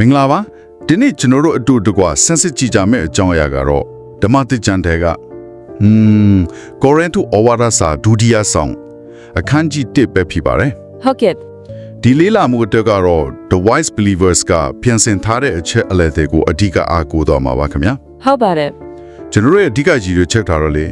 မင်္ဂလာပါဒီနေ့ကျွန်တော်တို့အတူတကွဆန်းစစ်ကြည့်ကြမယ့်အကြောင်းအရာကတော့ဓမ္မတိကျမ်းထဲကဟွန်းကိုရင်တူဩဝါဒစာဒုတိယဆောင်အခန်းကြီး1ပဲဖြစ်ပါတယ်ဟုတ်ကဲ့ဒီလေးလာမှုအတွက်ကတော့ The Wise Believers ကပြန်ဆင်ထားတဲ့အချက်အလက်တွေကိုအဓိကအားကိုးတော့မှာပါခင်ဗျာဟုတ်ပါတယ်ကျွန်တော်တို့ရဲ့အဓိကကြီးတွေချက်ထားတော့လေ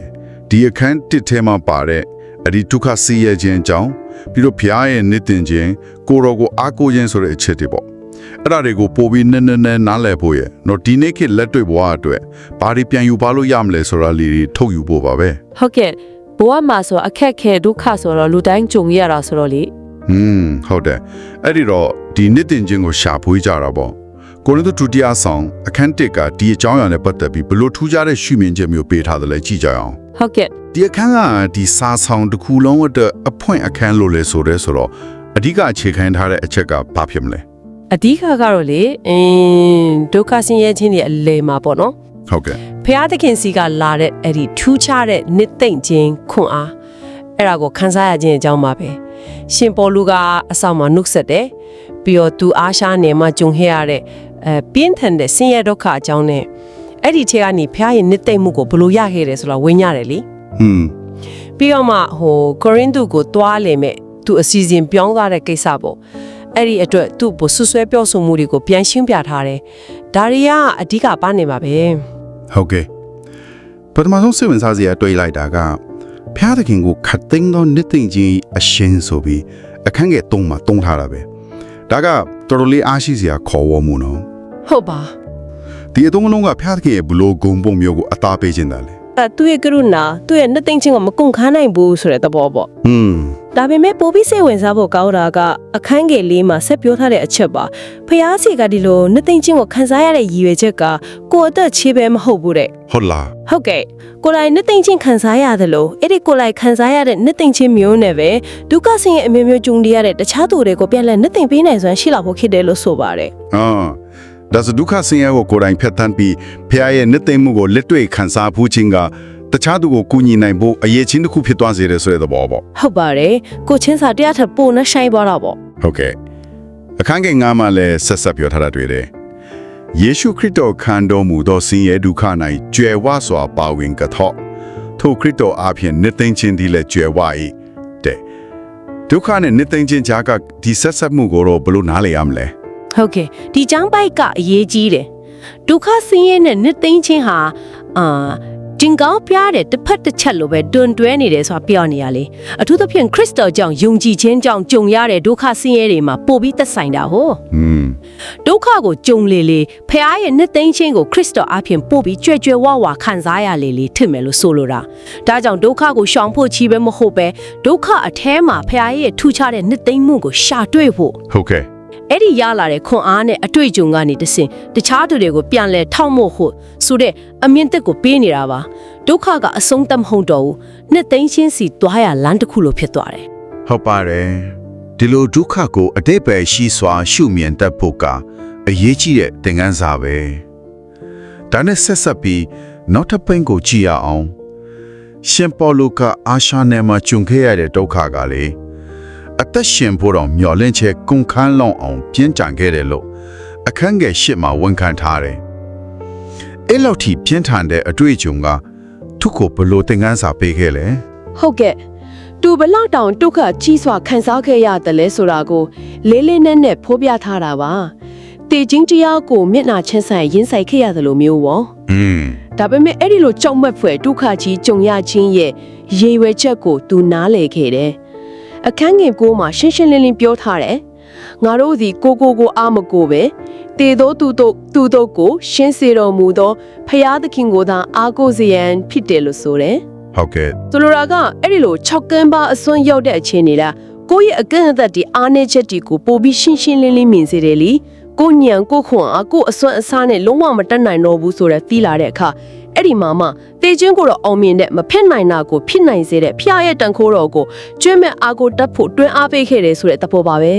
ဒီအခန်းတစ်ထဲမှာပါတဲ့အဲ့ဒီဒုက္ခဆင်းရဲခြင်းအကြောင်းပြီးတော့ဘုရားရဲ့နှစ်တင်ခြင်းကိုရောကိုအားကိုးခြင်းဆိုတဲ့အချက်တွေပေါ့ အဲ့ဒါတွေကိုပို့ပြီးနည်းနည်းနဲ့နားလည်ဖို့ရဲ့တော့ဒီနေ့ခေတ်လက်တွေ့ဘဝအတွက်ဘာတွေပြန်ယူပါလို့ရမလဲဆိုတာလေးတွေထုတ်ယူဖို့ပါပဲဟုတ်ကဲ့ဘဝမှာဆိုအခက်ခဲဒုက္ခဆိုတော့လူတိုင်းကြုံရတာဆိုတော့လေဟွန်းဟုတ်တယ်အဲ့ဒီတော့ဒီနှစ်တင်ခြင်းကိုရှာဖွေကြတာပေါ့ကိုရိန္သုဒုတိယဆောင်အခန်းတစ်ကဒီအကြောင်းအရာနဲ့ပတ်သက်ပြီးဘလို့ထူးခြားတဲ့ရှုမြင်ချက်မျိုးပေးထားတယ်လဲကြည့်ကြအောင်ဟုတ်ကဲ့ဒီအခန်းကဒီစာဆောင်တစ်ခုလုံးအတွက်အဖွင့်အခန်းလို့လေဆိုရဲဆိုတော့အဓိကအခြေခံထားတဲ့အချက်ကဘာဖြစ်မလဲ အဓိကကတော့လေအင်းဒုက္ခဆင်းရဲခြင်းတွေအလေမှာပေါ့နော်ဟုတ်ကဲ့ဖျားသခင်စီကလာတဲ့အဲ့ဒီထူးခြားတဲ့နှစ်သိမ့်ခြင်းခွန်အားအဲ့ဒါကိုခန်းစားရခြင်းအကြောင်းပါပဲရှင်ပေါ်လူကအဆောင်မှာနှုတ်ဆက်တယ်ပြီးတော့သူအားရှားနေမှကြုံခဲ့ရတဲ့အဲပြင်းထန်တဲ့ဆင်းရဲဒုက္ခအကြောင်းနဲ့အဲ့ဒီထဲကနေဖျားရဲ့နှစ်သိမ့်မှုကိုဘယ်လိုရခဲ့တယ်ဆိုတာဝင်းရတယ်လေဟွန်းပြီးတော့မှဟိုကိုရင်းသူကိုတွားလေမဲ့သူအစီအစဉ်ပြောင်းသွားတဲ့ကိစ္စပေါ့ အဲ့ဒီအတွက်သူ့ဘဆွဆွဲပြောဆိုမှုတွေကိုပြန်ရှင်းပြထားတယ်ဒါတွေကအဓိကပါနေပါပဲဟုတ်ကဲ့ပထမဆုံးစိတ်ဝင်စားစရာတွေးလိုက်တာကဖျားသခင်ကိုခတ်သိမ်းသောနှစ်သိမ့်ခြင်းအရှင်ဆိုပြီးအခန်းငယ်၃မှာတုံးထားတာပဲဒါကတော်တော်လေးအားရှိစရာခေါ်ဝေါ်မှုနော်ဟုတ်ပါဒီအသုံးအနှုန်းကဖျားသခင်ရဲ့ဘလို့ဂုံပုံမျိုးကိုအသားပေးခြင်းတယ်လေအဲသူ့ရဲ့ကရုဏာသူ့ရဲ့နှစ်သိမ့်ချင်းကိုမကုန်ခန်းနိုင်ဘူးဆိုတဲ့သဘောပေါ့ဟွန်း ဒါပေမဲ့ပိုပြီးစိတ်ဝင်စားဖို့ကောင်းတာကအခန်းငယ်လေးမှာဆက်ပြောထားတဲ့အချက်ပါဖျားစီကဒီလိုနှစ်သိမ့်ချင်းကိုခန်းစားရတဲ့ရည်ရွယ်ချက်ကကိုယ့်အသက်ချေးပဲမဟုတ်ဘူးတဲ့ဟုတ်လားဟုတ်ကဲ့ကိုယ်တိုင်နှစ်သိမ့်ချင်းခံစားရတယ်လို့အဲ့ဒီကိုယ်တိုင်ခံစားရတဲ့နှစ်သိမ့်ချင်းမျိုးနဲ့ပဲဒုက္ခဆင်းရဲအမျိုးမျိုးကြုံရတဲ့တခြားသူတွေကိုပြန်လဲနှစ်သိမ့်ပေးနိုင်စွမ်းရှိလာဖို့ဖြစ်တယ်လို့ဆိုပါတယ်အာဒါဆိုဒုက္ခဆင်းရဲကိုကိုယ်တိုင်ဖျက်ဆီးပြီးဖခင်ရဲ့နှစ်သိမ့်မှုကိုလက်တွေ့ခံစားဖို့ခြင်းက တခြားသူကိုကူညီနိုင်ဖို့အရေးချင်းတစ်ခုဖြစ်သွားစေတယ်ဆိုတဲ့သဘောပေါ့ဟုတ်ပါတယ်ကိုချင်းစာတရားထပ်ပိုနဲ့ဆိုင်သွားတာပေါ့ဟုတ်ကဲ့အခန်းငယ်ငါးမှာလည်းဆက်ဆက်ပြောထားတာတွေ့တယ်ယေရှုခရစ်တော်ခံတော်မူသောဆင်းရဲဒုက္ခ၌ကြွယ်ဝစွာပါဝင်ကသောထိုခရစ်တော်အဖျင်နှစ်သိမ့်ခြင်းဒီလည်းကြွယ်ဝ၏တဲ့ဒုက္ခနဲ့နှစ်သိမ့်ခြင်းကြားကဒီဆက်ဆက်မှုကိုတော့ဘယ်လိုနားလည်ရမလဲဟုတ်ကဲ့ဒီចောင်းပိုက်ကအရေးကြီးတယ်ဒုက္ခဆင်းရဲနဲ့နှစ်သိမ့်ချင်းဟာအာ ဂျင်ကောင်းပြားတဲ့တစ်ဖက်တစ်ချက်လိုပဲတွန်တွဲနေတယ်ဆိုတာပြောနေရလေအထူးသဖြင့်ခရစ်တော်ကြောင့်ယုံကြည်ခြင်းကြောင့်ကြုံရတဲ့ဒုက္ခဆင်းရဲတွေမှာပိုပြီးသက်ဆိုင်တာဟိုဒုက္ခကိုကြုံလေလေဖះရဲ့နှစ်သိမ့်ချင်းကိုခရစ်တော်အပြင်ပို့ပြီးကြွယ်ကြွယ်ဝဝခံစားရလေလေထင်မယ်လို့ဆိုလိုတာဒါကြောင့်ဒုက္ခကိုရှောင်ဖို့ချီးပဲမဟုတ်ပဲဒုက္ခအแทးမှာဖះရဲ့ထူခြားတဲ့နှစ်သိမ့်မှုကိုရှာတွေ့ဖို့ဟုတ်ကဲ့ အဲ့ဒီရလာတဲ့ခွန်အားနဲ့အတွေ့အကြုံကနေတဆင်တခြားသူတွေကိုပြန်လဲထောက်မို့ဖို့ဆိုတဲ့အမြင့်တက်ကိုပေးနေတာပါဒုက္ခကအဆုံးသတ်မဟုတ်တော့ဘူးနှစ်သိမ့်ချင်းစီတွားရလမ်းတစ်ခုလိုဖြစ်သွားတယ်ဟုတ်ပါတယ်ဒီလိုဒုက္ခကိုအတိတ်ပဲရှိစွာရှုမြင်တတ်ဖို့ကအရေးကြီးတဲ့သင်ခန်းစာပဲဒါနဲ့ဆက်ဆက်ပြီးနောက်တစ်ပိန်ကိုကြည့်ရအောင်ရှင်ပေါလုကအာရှာနယ်မှာကျုံခဲ့ရတဲ့ဒုက္ခကလေ အသက်ရှင်ဖို့တော့မျော်လင့်ချက်ကုန်ခန်းလောင်အောင်ပြင်းကြံခဲ့တယ်လို့အခန်းငယ်ရှစ်မှာဝန်ခံထားတယ်အဲ့လောက်ထိပြင်းထန်တဲ့အတွေ့အကြုံကသူ့ကိုဘယ်လို့သင်ခန်းစာပေးခဲ့လဲဟုတ်ကဲ့သူဘလောက်တောင်ဒုက္ခကြီးစွာခံစားခဲ့ရတယ်လဲဆိုတာကိုလေးလေးနက်နက်ဖော်ပြထားတာပါတေချင်းတရားကိုမျက်နာချင်းဆိုင်ရင်ဆိုင်ခဲ့ရတယ်လို့မျိုးပေါ့อืมဒါပေမဲ့အဲ့ဒီလိုကြောက်မက်ဖွယ်ဒုက္ခကြီးကြုံရခြင်းရဲ့ရေရွယ်ချက်ကိုသူနားလည်ခဲ့တယ်။ အခန်းငယ်ကိုမှာရှင်းရှင်းလင်းလင်းပြောထားတယ်။ငါတို့သည်ကိုကိုကိုအာမကိုပဲတေသောသူတို့သူတို့ကို ရှင်းစေတော်မူသောဖရာသခင်ကိုသာအာကိုစရန်ဖြစ်တယ်လို့ဆိုတယ်ဟုတ်ကဲ့။ဆိုလိုတာကအဲ့ဒီလို6ကန်းပါအစွန်းရောက်တဲ့အချိန်တွေလားကိုယ့်ရဲ့အကန့်အသတ်ဒီအားနည်းချက်တွေကိုပိုပြီးရှင်းရှင်းလင်းလင်းမြင်စေတယ်လीကိုညံကိုခွန်အားကိုအစွမ်းအစားနဲ့လုံးဝမတက်နိုင်တော့ဘူးဆိုတဲ့သီးလာတဲ့အခါ အဲ့ဒီမှာမှတေချင်းကိုတော့အောင်မြင်တဲ့မဖြစ်နိုင်တာကိုဖြစ်နိုင်စေတဲ့ဖျားရဲ့တန်ခိုးတော်ကိုကျွမ်းမဲ့အာကိုတက်ဖို့တွန်းအားပေးခဲ့တယ်ဆိုတဲ့သဘောပါပဲ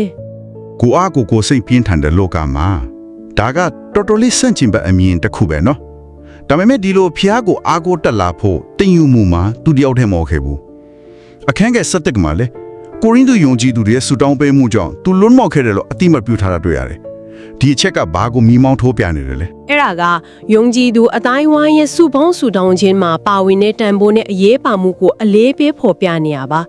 ကိုအားကိုကိုစိတ်ပြင်းထန်တဲ့လောကမှာဒါကတော်တော်လေးစန့်ကျင်ဘက်အမြင်တစ်ခုပဲနော်ဒါပေမဲ့ဒီလိုဖျားကိုအာကိုတက်လာဖို့တင်ယူမှုမှာသူတယောက်တည်းမဟုတ်ခဲ့ဘူးအခန်းငယ်၁၁မှာလေကိုရင်းသူယုံကြည်သူတွေရဲ့ဆူတောင်းပေးမှုကြောင့်သူလွတ်မောက်ခဲ့တယ်လို့အတိမတ်ပြုထားတာတွေ့ရတယ် ဒီအချက်ကဘာကိုမိမောင်းထိုးပြနေတယ်လဲအဲ့ဒါကယုံကြည်သူအတိုင်းဝိုင်းရဲ့စုပေါင်းစုတောင်းခြင်းမှာပါဝင်တဲ့တန်ဖိုးနဲ့အရေးပါမှုကိုအလေးပေးဖော်ပြနေရပါ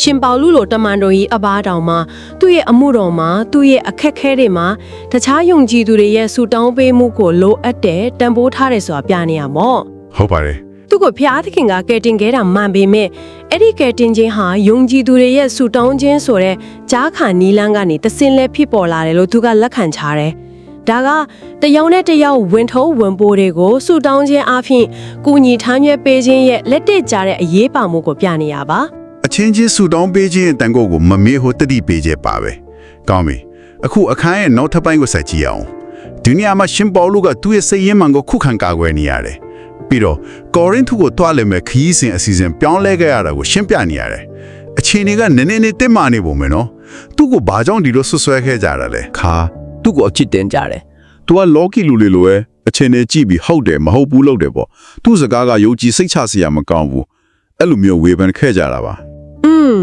ရှင်ပေါလုလိုတမန်တော်ကြီးအဘတောင်မှာသူ့ရဲ့အမှုတော်မှာသူ့ရဲ့အခက်ခဲတွေမှာတခြားယုံကြည်သူတွေရဲ့စုတောင်းပေးမှုကိုလိုအပ်တဲ့တန်ဖိုးထားတယ်ဆိုတာပြနေရမော့ဟုတ်ပါတယ် သူကဖျားသခင်ကကယ်တင်ခဲ့တာမှန်ပေမဲ့အဲ့ဒီကယ်တင်ခြင်းဟာယုံကြည်သူတွေရဲ့ဆူတောင်းခြင်းဆိုတဲ့ကြားခါနီလန်းကနေတစင်လဲဖြစ်ပေါ်လာတယ်လို့သူကလက်ခံချတယ်။ဒါကတယောက်နဲ့တယောက်ဝင်ထုံးဝင်ပိုးတွေကိုဆူတောင်းခြင်းအပြင်ကုညီထမ်းရွက်ပေးခြင်းရဲ့လက်တက်ကြတဲ့အရေးပါမှုကိုပြနေရပါအချင်းချင်းဆူတောင်းပေးခြင်းရဲ့တန်ကိုကိုမမေ့ဟိုတတိပေးချက်ပါပဲကောင်းပြီအခုအခန်းရဲ့နောက်ထပ်ပိုင်းကိုဆက်ကြည့်အောင်ဒီနေရာမှာရှင်ပေါလုကသူ့ရဲ့စိတ်ရင်းမှန်ကိုခုခံကာကွယ်နေရတယ် ပြီးတော့ကောရိန္သုကိုတွားလည်းမဲ့ခရီးစဉ်အစီအစဉ်ပြောင်းလဲခဲ့ရတာကိုရှင်းပြနေရတယ်အခြေအနေကနည်းနည်းနဲ့တင်မာနေပုံပဲနော်သူ့ကိုဘာကြောင့်ဒီလိုဆွဆွဲခဲ့ကြတာလဲခါ သူ့ကိုအချစ်တင်ကြတယ် ။ तू ကလော်ကီလူလေးလိုပဲအချင်းနဲ့ကြည့်ပြီးဟုတ်တယ်မဟုတ်ဘူးလို့တယ်ပေါ့။ तू စကားကယုံကြည်စိတ်ချစရာမကောင်းဘူး။အဲ့လိုမျိုးဝေဖန်ခဲ့ကြတာပါ ။อืม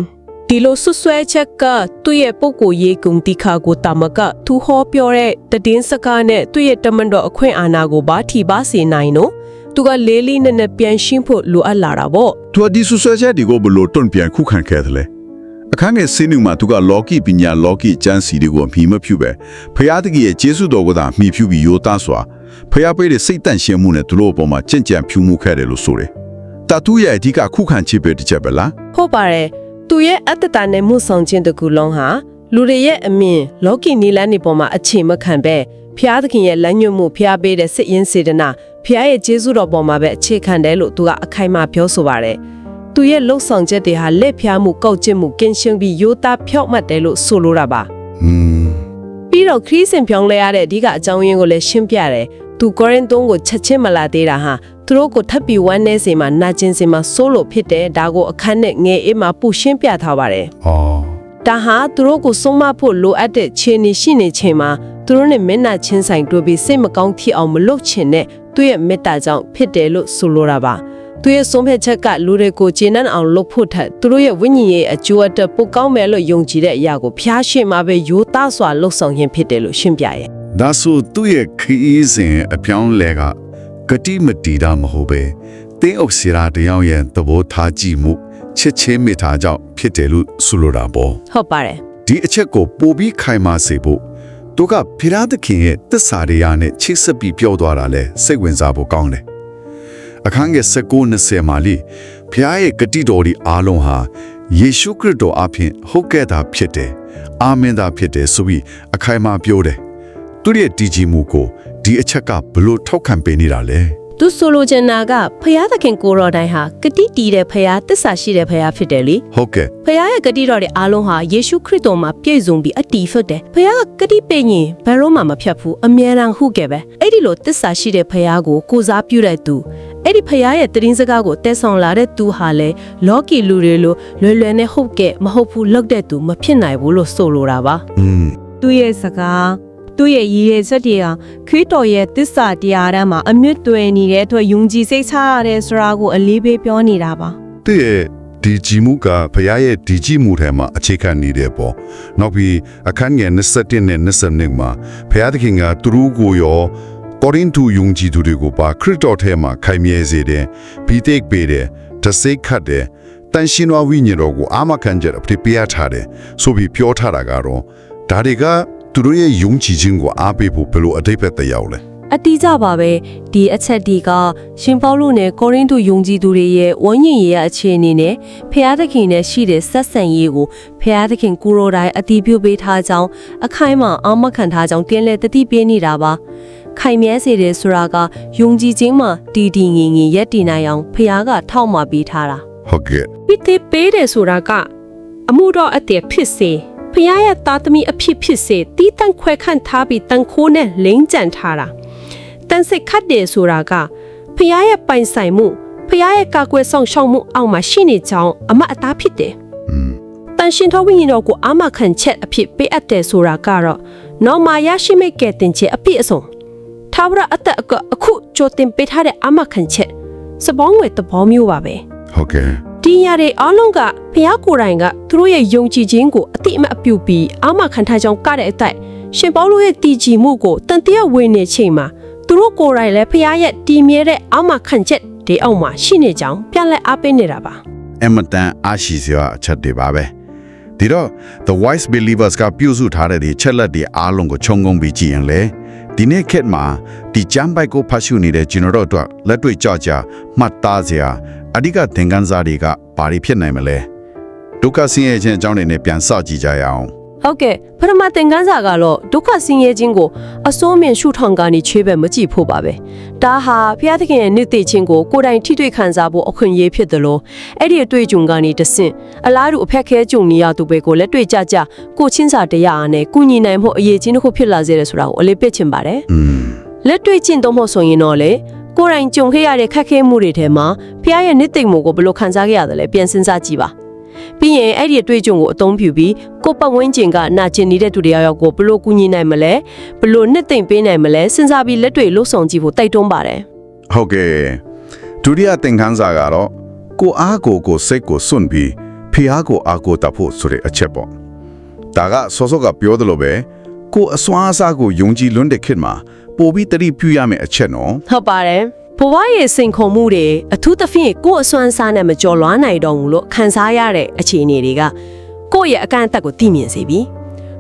ဒီလိုဆွဆွဲချက်ကသူ့ရဲ့ပုဂ္ဂိုလ်ရေးဂုဏ်တိခါကိုတာမကသူဟောပြောတဲ့တည်င်းစကားနဲ့သူ့ရဲ့တမန်တော်အခွင့်အာဏာကိုပါထိပါစေနိုင်နော်။ သူကလေးလေးနက်နက်ပြန်ရှင်းဖို့လိုအပ်လာတာပေါ့။ तू ကဒီဆူဆွဲချက်ဒီကိုဘလို့တွန့်ပြန်ခုခံခဲ့တယ်လေ။အခန်းငယ်စင်းနူမှာ तू ကလော်ကီပညာလော်ကီကျန်းစီတွေကိုအမိမဖြူပဲ။ဖျားတကြီးရဲ့ကျေးဇူးတော်ကသာမိဖြူပြီးရိုးသားစွာဖျားပေးတဲ့စိတ်တန့်ရှင်းမှုနဲ့သူတို့အပေါ်မှာကြင်ကြံဖြူမှုခဲ့တယ်လို့ဆိုတယ်။တာသူရဲ့အဓိကခုခံချစ်ပဲတစ်ချက်ပဲလား။ဟုတ်ပါတယ်။သူရဲ့အတ္တတာနဲ့မှုဆောင်ခြင်းတစ်ခုလုံးဟာလူတွေရဲ့အမြင်လောကီနီလန်းနေပေါ်မှာအခြေမခံပဲဖျားသခင်ရဲ့လမ်းညွှန်မှုဖျားပေးတဲ့စစ်ရင်စေတနာ ဖျားရဲ့ကျေးဇူးတော်ပေါ်မှာပဲအခြေခံတယ်လို့သူကအခိုင်အမာပြောဆိုပါတယ်။သူရဲ့လှုပ်ဆောင်ချက်တွေဟာလက်ဖျားမှုကောက်ကျစ်မှုကင်းရှင်းပြီးရိုးသားဖြောက်မှတ်တယ်လို့ဆိုလိုတာပါ။။ဟွန်းပြီးတော့ခရီးစဉ်ပြောင်းလဲရတဲ့အဓိကအကြောင်းရင်းကိုလည်းရှင်းပြတယ်။သူကောရင်တုံးကိုချက်ချင်းမလာသေးတာဟာသူတို့ကိုထပ်ပြီးဝမ်းနေစေမှာနာကျင်စေမှာစိုးလို့ဖြစ်တယ်ဒါကိုအခန်းနဲ့ငယ်အေးမှာပူရှင်းပြထားပါတယ်။အော်။ဒါဟာသူတို့ကိုဆုံးမဖို့လိုအပ်တဲ့ခြေနေရှိနေချိန်မှာသူတို့နဲ့မျက်နှာချင်းဆိုင်တွေ့ပြီးစိတ်မကောင်းဖြစ်အောင်မလုပ်ချင်တဲ့ သူ့ရဲ့မေတ္တာကြောင့်ဖြစ်တယ်လို့ဆိုလိုတာပါ။သူရဲ့ဆုံးဖြတ်ချက်ကလူတွေကိုကျေနပ်အောင်လုပ်ဖို့ထက်သူတို့ရဲ့ဝိညာဉ်ရေးအကျိုးအတွက်ပိုကောင်းမယ်လို့ယုံကြည်တဲ့အရာကိုဖျားရှင်မှာပဲရိုးသားစွာလှုပ်ဆောင်ခြင်းဖြစ်တယ်လို့ရှင်းပြရဲ့ဒါဆိုသူ့ရဲ့ခရီးစဉ်အပြောင်းလဲကဂတိမတီတာမဟုတ်ပဲတင်းအုပ်စီရာတယောက်ရဲ့သဘောထားကြည့်မှုချစ်ချင်းမိသားကြောင့်ဖြစ်တယ်လို့ဆိုလိုတာပေါ့ဟုတ်ပါတယ်ဒီအချက်ကိုပိုပြီးခိုင်မာစေဖို့ သူကဖိရာသခင်ရဲ့တစ္ဆာတွေရနဲ့ချိတ်ဆက်ပြီးပြောသွားတာလဲစိတ်ဝင်စားဖို့ကောင်းတယ်အခန်းငယ်19-20မှာလေဖျားရဲ့ဂတိတော်ဒီအားလုံးဟာယေရှုခရစ်တော်အဖင်ဟုတ်ကဲ့တာဖြစ်တယ်အာမင်သာဖြစ်တယ်ဆိုပြီးအခိုင်အမာပြောတယ်သူရဲ့တည်ကြည်မှုကိုဒီအချက်ကဘလို့ထောက်ခံပေးနေတာလဲ သူဆိုလိုချင်တာကဖျားသခင်ကိုတော်တိုင်းဟာဂတိတည်တဲ့ဖျားတစ္ဆာရှိတဲ့ဖျားဖြစ်တယ်လေဟုတ်ကဲ့ဖျားရဲ့ဂတိတော်တွေအားလုံးဟာယေရှုခရစ်တော်မှာပြည့်စုံပြီးအတီးဖြစ်တယ်ဖျားကဂတိပေးရင်ဘယ်တော့မှမဖြတ်ဘူးအမြဲတမ်းဟုတ်ကဲ့ပဲအဲ့ဒီလိုတစ္ဆာရှိတဲ့ဖျားကိုကိုစားပြုတဲ့သူအဲ့ဒီဖျားရဲ့တရင်စကားကိုတက်ဆောင်လာတဲ့သူဟာလေလောကီလူတွေလိုလွယ်လွယ်နဲ့ဟုတ်ကဲ့မဟုတ်ဘူးလောက်တဲ့သူမဖြစ်နိုင်ဘူးလို့ဆိုလိုတာပါอืมသူ့ရဲ့စကား သူ့ရဲ့ရည်ရည်ချက်တွေဟာခရစ်တော်ရဲ့တစ္ဆာတရားတမ်းမှာအမြင့်တွယ်နေတဲ့အတွက်ယုံကြည်စိတ်ချရတဲ့ဆိုတာကိုအလေးပေးပြောနေတာပါတဲ့ရဲ့ဒီကြည်မှုကဘုရားရဲ့ဒီကြည်မှုထဲမှာအခြေခံနေတယ်ပေါ့နောက်ပြီးအခန်းငယ်27နဲ့22မှာဘုရားသခင်ကသူတို့ကိုရောကောရိန္သုယုံကြည်သူတွေကိုပါခရစ်တော်ထဲမှာခိုင်မြဲစေတယ်ဘီတိတ်ပေးတယ်တစိတ်ခတ်တယ်တန်ရှင်ဝဝိညာဉ်တော်ကိုအာမခံချက်အဖြစ်ပြထားတယ်ဆိုပြီးပြောထားတာကတော့ဒါတွေက သူတို့ရဲ့ယုံကြည်ခြင်းကိုအားပေးဖို့ဘယ်လိုအတိတ်ပဲတက်ရောက်လဲအတိအကျပါပဲဒီအချက်ဒီကရှင်ပေါလုနဲ့ကောရိန္သုယုံကြည်သူတွေရဲ့ဝန်းကျင်ရေးရဲ့အခြေအနေနဲ့ဖျားသခင်နဲ့ရှိတဲ့ဆက်ဆံရေးကိုဖျားသခင်ကိုရိုတိုင်းအတီးပြုပေးထားကြောင်းအခိုင်အမာအာမခံထားကြောင်းတင်းလဲတတိပေးနေတာပါခိုင်မြဲစေတယ်ဆိုတာကယုံကြည်ခြင်းမှာတည်တည်ငြိမ်ငြိမ်ရက်တည်နိုင်အောင်ဖျားကထောက်မှပေးထားတာဟုတ်ကဲ့ပိတိပေးတယ်ဆိုတာကအမှုတော်အတည်ဖြစ်စေ ဖခင်ရဲ့သားသမီးအဖြစ်ဖြစ်စေတီးတန့်ခွဲခန့်ထားပြီးတန်ခိုးနဲ့လိမ့်ကြံထားတာတန်စိတ်ခတ်တယ်ဆိုတာကဖခင်ရဲ့ပိုင်ဆိုင်မှုဖခင်ရဲ့ကာကွယ်ဆောင်ရှောက်မှုအောက်မှာရှိနေကြောင်းအမတ်အသားဖြစ်တယ်อืมတန်ရှင်တော်ဝိညာဉ်တော်ကိုအာမခံချက်အဖြစ်ပေးအပ်တယ်ဆိုတာကတော့နော်မာရရှိမိတ်ကဲတင်ချက်အပြည့်အစုံသာဝရအသက်အကအခုကြိုတင်ပေးထားတဲ့အာမခံချက်စပေါင်းဝယ်သဘောမျိုးပါပဲဟုတ်ကဲ့ ဒီရတဲ့အားလုံးကဘုရားကိုယ်တိုင်ကသူတို့ရဲ့ယုံကြည်ခြင်းကိုအတိအမတ်အပြုပြီးအာမခံထားကြောင်းကတဲ့အတိုက်ရှင်ပေါလုရဲ့တည်ကြည်မှုကိုတန်တရားဝင်နေချိန်မှာသူတို့ကိုယ်တိုင်လည်းဖခင်ရဲ့တည်မြဲတဲ့အောက်မှာခံချက်ဒီအောက်မှာရှိနေကြောင်းပြန်လဲအားပေးနေတာပါအမတန်အားရှိစရာအချက်တွေပါပဲဒီတော့ the wise believers ကပြုစုထားတဲ့ဒီချက်လက်တွေအားလုံးကိုခြုံငုံပြီးကြည့်ရင်လေဒီနေ့ခေတ်မှာဒီကျမ်းပိုက်ကိုဖတ်ရှုနေတဲ့ကျွန်တော်တို့အတွက်လက်တွေ့ကြကြမှတ်သားစရာ အဓိကသင်ခန်းစာတွေကဘာတွေဖြစ်နိုင်မလဲဒုက္ခဆင်းရဲခြင်းအကြောင်းတွေနဲ့ပြန်စကြည့်ကြရအောင်ဟုတ်ကဲ့ပထမသင်ခန်းစာကတော့ဒုက္ခဆင်းရဲခြင်းကိုအစိုးမြင်ရှုထောင်ကနေချွေးပဲမကြည့်ဖို့ပါပဲဒါဟာဘုရားသခင်ရဲ့နှစ်သိခြင်းကိုကိုယ်တိုင်ထိတွေ့ခံစားဖို့အခွင့်အရေးဖြစ်တယ်လို့အဲ့ဒီအတွေ့အကြုံကနေတဆင့်အလားတူအဖက်ခဲကြုံနေရသူတွေကိုလက်တွေ့ကြကြကိုချင်းစာတရားအားနဲ့ကုညီနိုင်ဖို့အရေးကြီးတစ်ခုဖြစ်လာစေတယ်ဆိုတာကိုအလေးပစ်ချင်ပါတယ်อืมလက်တွေ့ကျင့်သုံးဖို့ဆိုရင်တော့လေ ကိုယ်တိုင်ကြုံခဲ့ရတဲ့ခက်ခဲမှုတွေထဲမှာဖះရဲ့နှစ်သိမ့်မှုကိုဘယ်လိုခံစားခဲ့ရတယ်လဲပြန်စဉ်းစားကြည့်ပါပြီးရင်အဲ့ဒီအတွေ့အကြုံကိုအသုံးပြုပြီးကိုယ့်ပတ်ဝန်းကျင်ကနာကျင်နေတဲ့သူတွေရောက်ကိုဘယ်လိုကူညီနိုင်မလဲဘယ်လိုနှစ်သိမ့်ပေးနိုင်မလဲစဉ်းစားပြီးလက်တွေ့လှုပ်ဆောင်ကြည့်ဖို့တိုက်တွန်းပါတယ်ဟုတ်ကဲ့ဒုတိယသင်ခန်းစာကတော့ကိုအားကိုကိုစိတ်ကိုစွန့်ပြီးဖျားကိုအားကိုတတ်ဖို့ဆိုတဲ့အချက်ပေါ့ဒါကစောစောကပြောသလိုပဲကိုအစွမ်းအစားကိုယုံကြည်လွန်းတဲ့ခေတ်မှာ ပိုပြီးတတိပြုရမယ့်အချက်နော်ဟုတ်ပါတယ်ဘဝရဲ့စိန်ခေါ်မှုတွေအထူးသဖြင့်ကိုယ့်အစွမ်းစားနဲ့မကြော်လွားနိုင်တော့ဘူးလို့ခံစားရတဲ့အခြေအနေတွေကကိုယ့်ရဲ့အကန့်အသတ်ကိုသိမြင်စေပြီ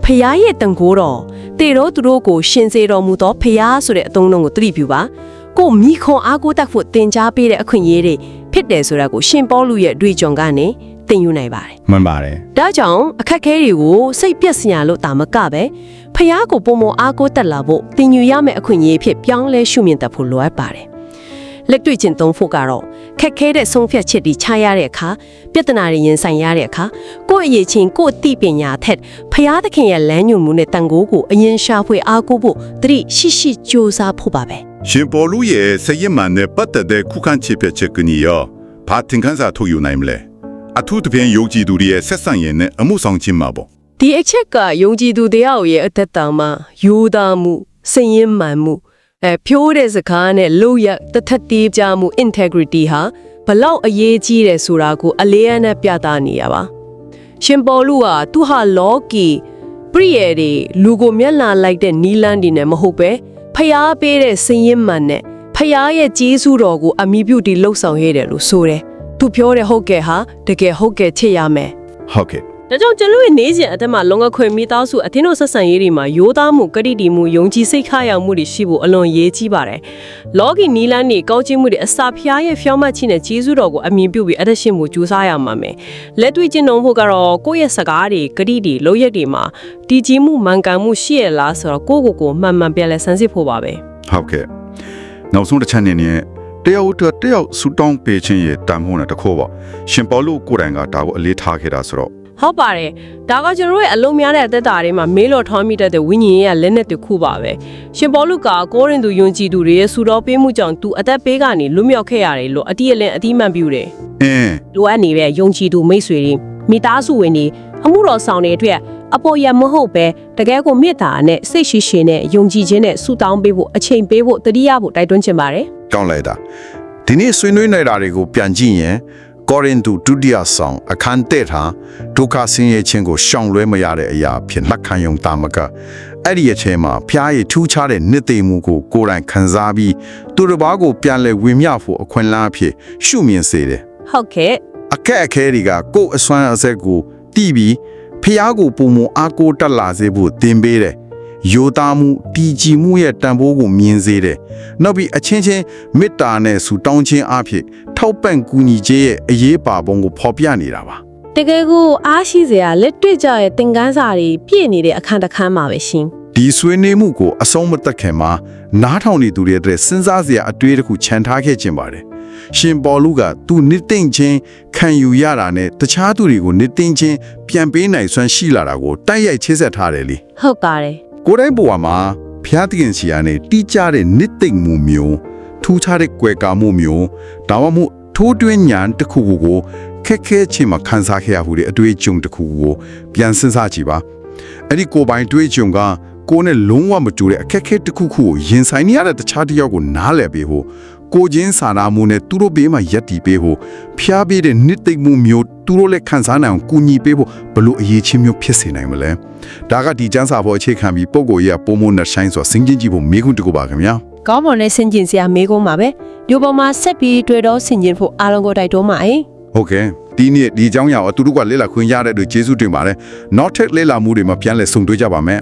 ဖះရဲ့တန်ခိုးတော်တေတော့သူတို့ကိုရှင်စေတော်မူသောဖះဆိုတဲ့အသုံးလုံးကိုသတိပြုပါကိုယ့်မိခွန်အားကိုးတတ်ဖို့တင် जा ပေးတဲ့အခွင့်အရေးတွေဖြစ်တယ်ဆိုတာကိုရှင်ပေါလုရဲ့အတွေ့အကြုံကနေ သင်ယူနိုင်ပါတယ်မှန်ပါတယ်ဒါကြောင့်အခက်အခဲတွေကိုစိတ်ပြက်စရာလို့တာမကပဲဖះကိုပုံမအားကိုးတက်လာဖို့တင်ယူရမယ့်အခွင့်အရေးဖြစ်ပြောင်းလဲရှုမြင်တတ်ဖို့လိုအပ်ပါတယ်လက်တွေ့ကျင့်သုံးဖို့ကတော့ခက်ခဲတဲ့ဆုံးဖြတ်ချက်တွေချရတဲ့အခါပြဿနာတွေရင်ဆိုင်ရတဲ့အခါကိုယ့်အရေးချင်းကိုယ့်အသိပညာထက်ဖះသခင်ရဲ့လမ်းညွှန်မှုနဲ့တန်ခိုးကိုအရင်ရှာဖွေအားကိုးဖို့သတိရှိရှိကြိုးစားဖို့ပါပဲ ရှင်ပေါ်လူရဲ့စရစ်မှန်နဲ့ပတ်သက်တဲ့ခုခံချစ်ဖြစ်ချက်ကနီရောဘာသင်ခန်းစာထုတ်ယူနိုင်မလဲ အထူးသဖြင့်ယုံကြည်သူတွေရဲ့ဆက်ဆံရေးနဲ့အမှုဆောင်ခြင်းမှာပေါ့ဒီအချက်ကယုံကြည်သူတရားရဲ့အသက်တာမှာယူသားမှုစင်ရင်မှန်မှုအဲဖြိုးတဲ့စကားနဲ့လို့ရတထက်တီးကြမှု integrity ဟာဘလောက်အရေးကြီးတယ်ဆိုတာကိုအလေးအနက်ပြသနေရပါရှင်ပေါ်လူဟာသူဟာလောကီပရိယေတွေလူကိုမျက်လာလိုက်တဲ့နီလန်းဒီနဲ့မဟုတ်ပဲဖျားပေးတဲ့စင်ရင်မှန်နဲ့ဖျားရဲ့ကျေးဇူးတော်ကိုအမိပြုတီလှုပ်ဆောင်ရတယ်လို့ဆိုတယ် သူပြောတဲ့ဟုတ်ကဲ့ဟာတကယ်ဟုတ်ကဲ့ချစ်ရမယ်ဟုတ်ကဲ့ဒါကြောင့်ကျွန်တော်ရဲ့နေစဉ်အသက်မှာလုံငခွေမိသားစုအသင်းတို့ဆက်ဆံရေးတွေမှာရိုးသားမှုကတိတီမှုယုံကြည်စိတ်ခါရောက်မှုတွေရှိဖို့အလွန်ရေးကြီးပါတယ်။လောကီနီလန်းတွေကောင်းချီးမှုတွေအစာဖျားရဲ့ဖျောင်းမှတ်ခြင်းနဲ့ဂျေဇုတော်ကိုအမြင်ပြုပြီးအသက်ရှင်မှုကြိုးစားရမှာမယ်။လက်တွေ့ကျင့်သုံးဖို့ကတော့ကိုယ့်ရဲ့စကားတွေကတိတွေလုပ်ရက်တွေမှာတည်ကြည်မှုမှန်ကန်မှုရှိရလားဆိုတော့ကိုယ့်ကိုယ်ကိုမှန်မှန်ပြန်လဲစမ်းစစ်ဖို့ပါပဲ။ဟုတ်ကဲ့နောက်ဆုံးတစ်ချက်အနေနဲ့ တယောက်အတွက်တယောက်ဆူတောင်းပေးခြင်းရဲ့တန်ဖိုးနဲ့တခိုးပေါ့ရှင်ပေါလုကိုယ်တိုင်ကဒါကိုအလေးထားခဲ့တာဆိုတော့ဟုတ်ပါတယ်ဒါကကျွန်တော်တို့ရဲ့အလုံးများတဲ့အသက်တာတွေမှာမေးလို့ထောင်းမိတတ်တဲ့ဝိညာဉ်ရေးကလက်နဲ့တစ်ခုပါပဲရှင်ပေါလုကကိုရင်သူယုံကြည်သူတွေရဲ့ဆူတော်ပေးမှုကြောင့်သူအသက်ပေးကနေလွတ်မြောက်ခဲ့ရတယ်လို့အတိအလင်းအတိအမှန်ပြုတယ်အင်းလိုအပ်နေတဲ့ယုံကြည်သူမိတ်ဆွေတွေမိသားစုဝင်တွေအမှုတော်ဆောင်တွေအတွက်အပေါ်ရမဟုတ်ပဲတကယ်ကိုမေတ္တာနဲ့စိတ်ရှိရှိနဲ့ယုံကြည်ခြင်းနဲ့ဆူတောင်းပေးဖို့အချိန်ပေးဖို့တတိယဖို့တိုက်တွန်းချင်ပါတယ် ကောင်းလိုက်တာဒီနေ့ဆွေးနွေးနေတာတွေကိုပြန်ကြည့်ရင်ကောရိန္သုဒုတိယဆောင်အခန်းတဲ့ထားဒုက္ခဆင်းရဲခြင်းကိုရှောင်လွှဲမရတဲ့အရာဖြစ်လက်ခံယုံတာမကအဲ့ဒီအချိန်မှာဖျားရည်ထူးခြားတဲ့နှစ်သိမ့်မှုကိုကိုယ်တိုင်ခံစားပြီးသူတစ်ပါးကိုပြန်လဲဝင်မြဖို့အခွင့်အလမ်းအဖြစ်ရှုမြင်စေတယ်ဟုတ်ကဲ့အခက်အခဲတွေကကိုယ့်အစွမ်းအဆက်ကိုတီးပြီးဖျားကိုပုံမအားကိုတက်လာစေဖို့သင်ပေးတယ်။ ယောသားမှုတည်ကြည်မှုရဲ့တန်ဖိုးကိုမြင်စေတယ်။နောက်ပြီးအချင်းချင်းမေတ္တာနဲ့ဆူတောင်းခြင်းအဖြစ်ထောက်ပံ့ကူညီခြင်းရဲ့အရေးပါပုံကိုဖော်ပြနေတာပါတကယ်ကိုအားရှိစရာလက်တွေ့ကြရဲ့သင်ခန်းစာတွေပြည့်နေတဲ့အခန်းတစ်ခန်းမှာပဲရှင်။ဒီဆွေးနွေးမှုကိုအဆုံးမသက်ခင်မှာနားထောင်နေသူတွေအတွက်စဉ်းစားစရာအတွေ့အကြုံခြံထားခဲ့ခြင်းပါတယ်။ရှင်ပေါ်လူကသူနှစ်သိမ့်ခြင်းခံယူရတာနဲ့တခြားသူတွေကိုနှစ်သိမ့်ခြင်းပြန်ပေးနိုင်စွမ်းရှိလာတာကိုတိုက်ရိုက်ချေးဆက်ထားတယ်လေ။ဟုတ်ပါတယ် ကိုယ်တိုင်းဘဝမှာဖျားသခင်စီကနေတီးကြတဲ့နှစ်သိမ့်မှုမျိုးထူးခြားတဲ့ကွယ်ကာမှုမျိုးဒါမှမဟုတ်ထိုးတွင်းညာတစ်ခုခုကိုခက်ခဲချင်းမှာခန်းစားခဲ့ရမှုတွေအတွေ့အကြုံတစ်ခုခုကိုပြန်စဉ်းစားကြည့်ပါအဲ့ဒီကိုယ်ပိုင်တွေ့ကြုံကကိုယ်နဲ့လုံးဝမတူတဲ့အခက်အခဲတစ်ခုခုကိုရင်ဆိုင်နေရတဲ့တခြားတစ်ယောက်ကိုနားလည်ပေးဖို့ ကိုချင်းစာနာမှုနဲ့သူတို့ဘေးမှာရက်တီပေးဖို့ဖျားပေးတဲ့နှစ်သိမ့်မှုမျိုးသူတို့လည်းခံစားနိုင်အောင်ကူညီပေးဖို့ဘလို့အရေးချင်းမျိုးဖြစ်စေနိုင်မလဲဒါကဒီကျန်းစာပေါ်အခြေခံပြီးပုံကိုရပုံမနဲ့ဆိုင်ဆိုစင်ကျင်ကြည့်ဖို့မိခွန်းတကူပါခင်ဗျာကောင်းမွန်တဲ့ဆင်ကျင်စရာမေးခွန်းပါပဲဒီပေါ်မှာဆက်ပြီးတွေ့တော့ဆင်ကျင်ဖို့အားလုံးကိုတိုက်တွန်းပါအေးဟုတ်ကဲ့ဒီနေ့ဒီအကြောင်းအရာကိုအတူတူကလေ့လာခွင့်ရတဲ့အတွက်ကျေးဇူးတင်ပါတယ်နောက်ထပ်လေ့လာမှုတွေမှာပြန်လည်ဆုံတွေ့ကြပါမယ်